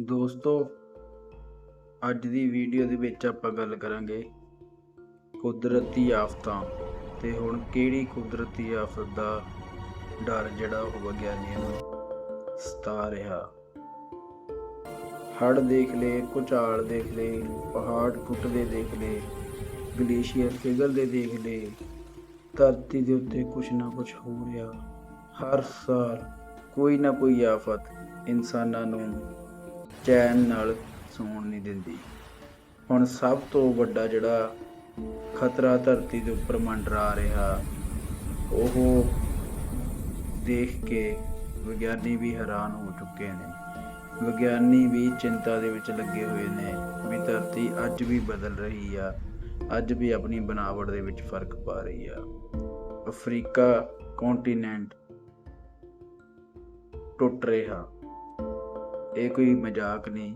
ਦੋਸਤੋ, ਅੱਜ ਦੀ ਵੀਡੀਓ ਦੇ ਵਿੱਚ ਆਪਾਂ ਗੱਲ ਕਰਾਂਗੇ ਕੁਦਰਤੀ ਆਫਤਾਂ ਤੇ ਹੁਣ ਕਿਹੜੀ ਕੁਦਰਤੀ ਆਫਤ ਦਾ ਡਰ ਜਿਹੜਾ ਉਹ ਵਿਗਿਆਨੀਆਂ ਨੂੰ ਸਤਾ ਰਿਹਾ। ਹੜ੍ਹ ਦੇਖ ਲਏ, ਭੂਚਾਲ ਦੇਖ ਲਏ, ਪਹਾੜ ਟੁੱਟਦੇ ਦੇਖ ਲਏ, ਗਲੇਸ਼ੀਅਰ ਪਿਘਲਦੇ ਦੇਖ ਲਏ, ਧਰਤੀ ਦੇ ਉੱਤੇ ਕੁਛ ਨਾ ਕੁਛ ਹੋ ਰਿਹਾ। ਹਰ ਸਾਲ ਕੋਈ ਨਾ ਕੋਈ ਆਫਤ ਇਨਸਾਨਾਂ ਨੂੰ ਚੈਨ ਨਾਲ ਸੌਣ ਨਹੀਂ ਦਿੰਦੀ। ਹੁਣ ਸਭ ਤੋਂ ਵੱਡਾ ਜਿਹੜਾ ਖਤਰਾ ਧਰਤੀ ਦੇ ਉੱਪਰ ਮੰਡਰਾ ਰਿਹਾ, ਉਹ ਦੇਖ ਕੇ ਵਿਗਿਆਨੀ ਵੀ ਹੈਰਾਨ ਹੋ ਚੁੱਕੇ ਨੇ। ਵਿਗਿਆਨੀ ਵੀ ਚਿੰਤਾ ਦੇ ਵਿੱਚ ਲੱਗੇ ਹੋਏ ਨੇ ਵੀ ਧਰਤੀ ਅੱਜ ਵੀ ਬਦਲ ਰਹੀ ਆ, ਅੱਜ ਵੀ ਆਪਣੀ ਬਣਾਵਟ ਦੇ ਵਿੱਚ ਫ਼ਰਕ ਪਾ ਰਹੀ ਆ। ਅਫਰੀਕਾ ਕੰਟੀਨੈਂਟ ਟੁੱਟ ਰਿਹਾ। ਇਹ ਕੋਈ ਮਜ਼ਾਕ ਨਹੀਂ,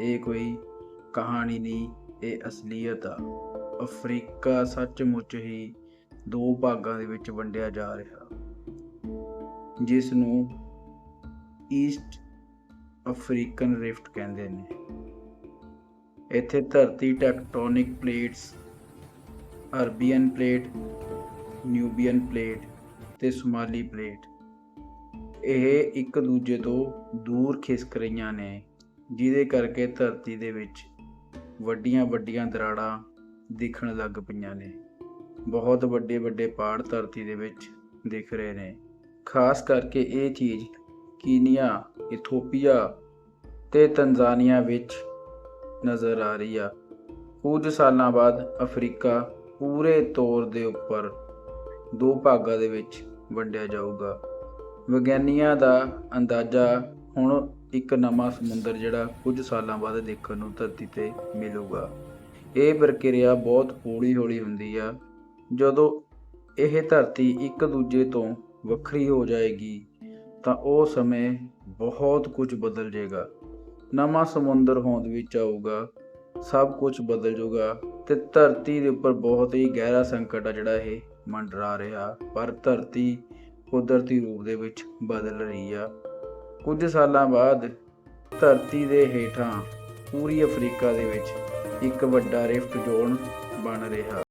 ਇਹ ਕੋਈ ਕਹਾਣੀ ਨਹੀਂ, ਇਹ ਅਸਲੀਅਤ ਆ। ਅਫਰੀਕਾ ਸੱਚਮੁੱਚ ਹੀ ਦੋ ਭਾਗਾਂ ਦੇ ਵਿੱਚ ਵੰਡਿਆ ਜਾ ਰਿਹਾ। ਜਿਸ ਨੂੰ ਈਸਟ ਅਫਰੀਕਨ ਰਿਫਟ ਕਹਿੰਦੇ ਨੇ। ਇੱਥੇ ਧਰਤੀ tectonic plates Arabian plate Nubian plate ਤੇ ਸੁਮਾਲੀ ਪਲੇਟ ਇਹ ਇੱਕ ਦੂਜੇ ਤੋਂ ਦੂਰ ਖਿਸਕ ਰਹੀਆਂ ਨੇ, ਜਿਹਦੇ ਕਰਕੇ ਧਰਤੀ ਦੇ ਵਿੱਚ ਵੱਡੀਆਂ ਵੱਡੀਆਂ ਦਰਾੜਾਂ ਦਿਖਣ ਲੱਗ ਪਈਆਂ ਨੇ। ਬਹੁਤ ਵੱਡੇ ਵੱਡੇ ਪਹਾੜ ਧਰਤੀ ਦੇ ਵਿੱਚ ਦਿਖ ਰਹੇ ਨੇ। ਖਾਸ ਕਰਕੇ ਇਹ ਚੀਜ਼ ਕੀਨੀਆ, ਇਥੋਪੀਆ ਤੇ ਤਨਜ਼ਾਨੀਆ ਵਿੱਚ ਨਜ਼ਰ ਆ ਰਹੀ ਆ। ਕੁਝ ਸਾਲਾਂ ਬਾਅਦ ਅਫਰੀਕਾ ਪੂਰੇ ਤੌਰ ਦੇ ਉੱਪਰ ਦੋ ਭਾਗਾਂ ਦੇ ਵਿੱਚ ਵੰਡਿਆ ਜਾਊਗਾ। ਵਿਗਿਆਨੀਆਂ ਦਾ ਅੰਦਾਜ਼ਾ ਹੁਣ ਇੱਕ ਨਵਾਂ ਸਮੁੰਦਰ ਜਿਹੜਾ ਕੁਝ ਸਾਲਾਂ ਬਾਅਦ ਦੇਖਣ ਨੂੰ ਧਰਤੀ ਤੇ ਮਿਲੂਗਾ। ਇਹ ਪ੍ਰਕਿਰਿਆ ਬਹੁਤ ਹੌਲੀ-ਹੌਲੀ ਹੁੰਦੀ ਆ। ਜਦੋਂ ਇਹ ਧਰਤੀ ਇੱਕ ਦੂਜੇ ਤੋਂ ਵੱਖਰੀ ਹੋ ਜਾਏਗੀ, ਤਾਂ ਉਹ ਸਮੇਂ ਬਹੁਤ ਕੁਝ ਬਦਲ ਜਾਏਗਾ। ਨਵਾਂ ਸਮੁੰਦਰ ਹੋਂਦ ਵਿੱਚ ਆਊਗਾ, ਸਭ ਕੁਝ ਬਦਲ ਜਾਊਗਾ ਤੇ ਧਰਤੀ ਦੇ ਉੱਪਰ ਬਹੁਤ ਹੀ ਗਹਿਰਾ ਸੰਕਟ ਆ ਜਿਹੜਾ ਇਹ ਮੰਡਰਾ ਰਿਹਾ। ਪਰ ਧਰਤੀ ਕੁਦਰਤੀ ਰੂਪ ਦੇ ਵਿੱਚ ਬਦਲ ਰਹੀ ਆ। ਕੁਝ ਸਾਲਾਂ ਬਾਅਦ ਧਰਤੀ ਦੇ ਹੇਠਾਂ ਪੂਰੀ ਅਫਰੀਕਾ ਦੇ ਵਿੱਚ ਇੱਕ ਵੱਡਾ ਰਿਫਟ ਜ਼ੋਨ ਬਣ ਰਿਹਾ।